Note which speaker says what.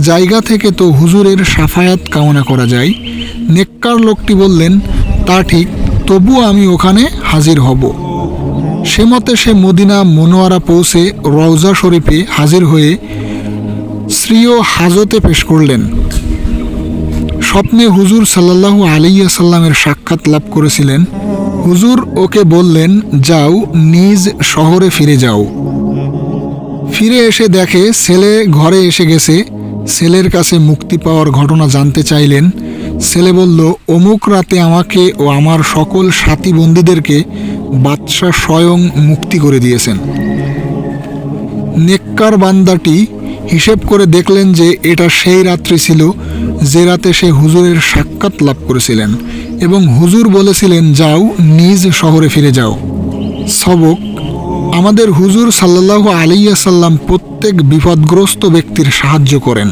Speaker 1: জায়গা থেকে তো হুজুরের সাফায়াত কামনা করা যায়। নেককার লোকটি বললেন, তা ঠিক, তবুও আমি ওখানে হাজির হব। সে মতে সে মদিনা মনোয়ারা পৌঁছে রওজা শরীফে হাজির হয়ে স্ত্রীও হাজতে পেশ করলেন। স্বপ্নে হুজুর সাল্লাল্লাহু আলাইয়া সাল্লামের সাক্ষাৎ লাভ করেছিলেন। হুজুর ওকে বললেন, যাও, নিজ শহরে ফিরে যাও। ফিরে এসে দেখে ছেলে ঘরে এসে গেছে। ছেলের কাছে মুক্তি পাওয়ার ঘটনা জানতে চাইলেন। ছেলে বলল, অমুক রাতে আমাকে ও আমার সকল সাথী বন্দীদেরকে বাদশাহ স্বয়ং মুক্তি করে দিয়েছেন। নেককার বান্দাটি হিসেব করে দেখলেন যে এটা সেই রাত্রি ছিল যে রাতে সে হুজুরের সাক্ষাৎ লাভ করেছিলেন এবং হুজুর বলেছিলেন, যাও, নিজ শহরে ফিরে যাও। সবক আমাদের হুজুর সাল্লাহ আলিয়া সাল্লাম প্রত্যেক বিপদগ্রস্ত ব্যক্তির সাহায্য করেন।